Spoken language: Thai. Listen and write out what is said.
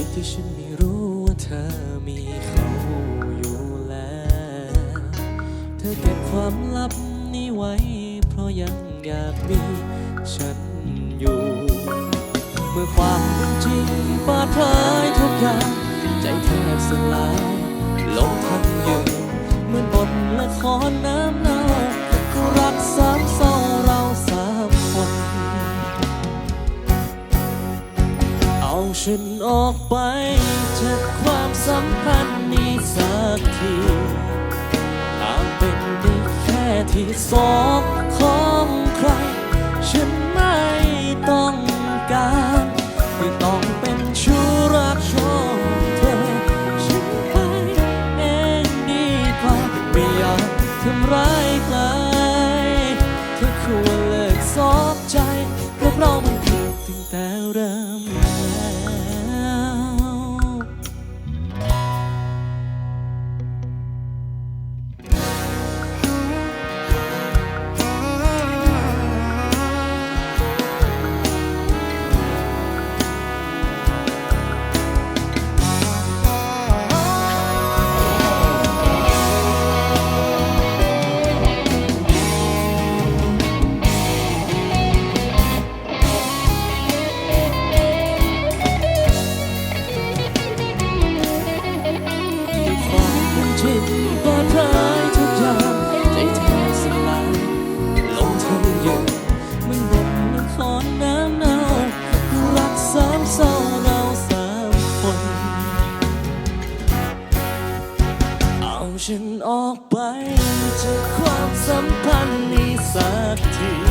ิดที่ฉันไม่รู้ว่าเธอมีเขาอยู่แล้ว เธอเก็บความลับนี้ไว้ เพราะยังอยากมีฉันอยู่ เมื่อความจริงปาดเผยทุกอย่าง ใจแทบสลายลงทันยืน ฉันออกไปจากความสัมพันธ์นี้สักทีอางเป็นได้แค่ที่สองของ จริงเปิดเผยทุกอย่างใจแทบสลายลงทั้งยืนเหมือนบทละครน้ำเน่ารักสามเศร้าเราสามคน เอาฉันออกไปจากความสัมพันธ์นี้สักที